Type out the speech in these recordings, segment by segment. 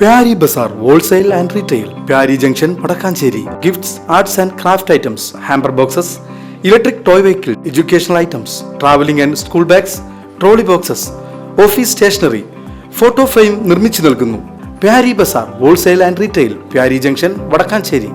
Pyari Bazar wholesale and retail Pyari junction Vadakkanchery. Gifts arts and craft items hamper boxes electric toy vehicle educational items travelling and school bags trolley boxes office stationery photo frame നിർമ്മിച്ചു നൽകുന്നു. Pyari Bazar wholesale and retail Pyari junction Vadakkanchery.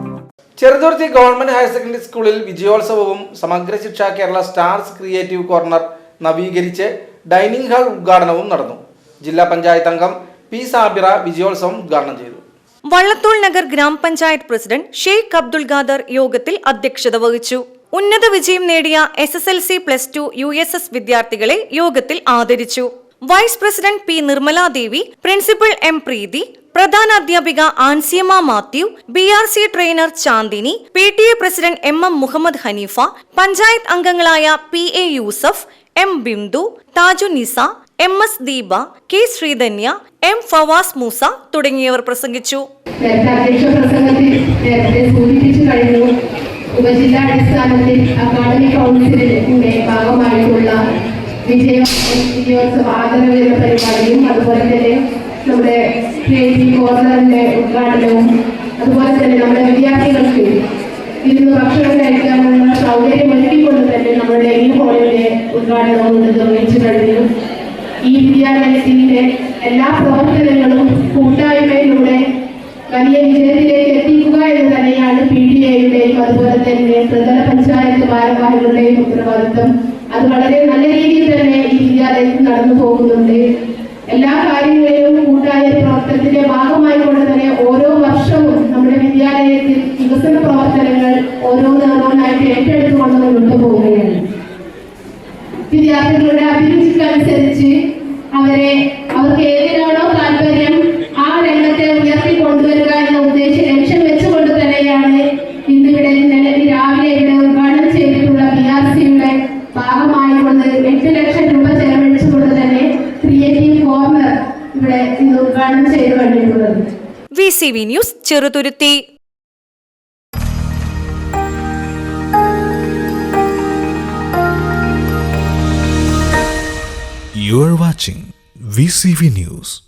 Cheruthuruthy government higher secondary സ്കൂളിൽ വിജയോത്സവവും Samagra Shiksha Kerala stars creative corner നവീകരിച്ച് dining hall ഉദ്ഘാടനവും നടന്നു. ജില്ലാ പഞ്ചായത്ത് അംഗം P Sabira വിജയോത്സവം ഉദ്ഘാടനം ചെയ്തു. വള്ളത്തോൾ നഗർ ഗ്രാമപഞ്ചായത്ത് പ്രസിഡന്റ് ഷെയ്ഖ് അബ്ദുൽ ഖാദർ യോഗത്തിൽ അധ്യക്ഷത വഹിച്ചു. ഉന്നത വിജയം നേടിയ S S L C plus two U S S വിദ്യാർത്ഥികളെ യോഗത്തിൽ ആദരിച്ചു. Vice president P Nirmala Devi principal M Preethi പ്രധാന അധ്യാപിക Ansiyamma Mathew B R C trainer Chandini P T A president M M Muhammad Haneefa panchayat അംഗങ്ങളായ P A Yusuf M Bindu Thaju Nisa M S Deepa K Sreedhanya M Fawas Moosa തുടങ്ങിയവർ പ്രസംഗിച്ചു. ഉപജില്ലാ അടിസ്ഥാനത്തിൽ academic കൗൺസിലിന്റെ ഭാഗമായിട്ടുള്ള വിജയ വിജയോത്സവ ആദരവ് പരിപാടിയും അതുപോലെ തന്നെ നമ്മുടെ ക്രിയേറ്റീവ് കോർണറിന്റെ ഉദ്ഘാടനവും അതുപോലെ തന്നെ നമ്മുടെ വിദ്യാർത്ഥികൾക്ക് ഇരുന്ന് ഭക്ഷണം കഴിക്കാനുള്ള സൗകര്യം ഒരുക്കിക്കൊണ്ട് തന്നെ നമ്മുടെ ഈ ഹോളിന്റെ ഉദ്ഘാടനവും നിർവഹിച്ചു കഴിഞ്ഞു. ഈ വിദ്യാലയത്തിന്റെ എല്ലാ പ്രവർത്തനങ്ങളും കൂട്ടായ്മയിലൂടെ വലിയ വിജയത്തിലേക്ക് എത്തിക്കുക എന്ന് തന്നെയാണ് പി ഡി എയുടെയും അതുപോലെ തന്നെ പ്രതല പഞ്ചായത്ത് ഭാരവാഹികളുടെയും ഉത്തരവാദിത്വം. അത് വളരെ നല്ല രീതിയിൽ തന്നെ ഈ വിദ്യാലയത്തിൽ നടന്നു പോകുന്നുണ്ട്. എല്ലാ കാര്യങ്ങളിലും കൂട്ടായ പ്രവർത്തനത്തിന്റെ ഭാഗമായി കൊണ്ട് തന്നെ ഓരോ വർഷവും നമ്മുടെ വിദ്യാലയത്തിൽ വികസന പ്രവർത്തനങ്ങൾ ഓരോന്നോരോന്നായിട്ട് ഏറ്റെടുത്തുകൊണ്ട് മുന്നോട്ട് പോവുകയാണ്. വിദ്യാർത്ഥികളുടെ അഭിരുചിക്കനുസരിച്ച് അവരെ അവർക്ക് ഏതിനാണോ താല്പര്യം ആ രംഗത്തെ ഉയർത്തി കൊണ്ടുവരിക എന്ന ഉദ്ദേശ ലക്ഷ്യം വെച്ചുകൊണ്ട് തന്നെയാണ് ഇന്നിവിടെ ഇന്നലെ രാവിലെ ഇവിടെ ഉദ്ഘാടനം ചെയ്തിട്ടുള്ള ബി ആർ സിയുടെ ഭാഗമായിക്കൊണ്ട് എട്ട് ലക്ഷം രൂപ ചെലവഴിച്ചുകൊണ്ട് തന്നെ ക്രിയേറ്റീവ് കോർണർ ഇവിടെ ഇന്ന് ഉദ്ഘാടനം ചെയ്തു കണ്ടിട്ടുള്ളത് V C V news Cheruthuruthy. You're watching VCV News.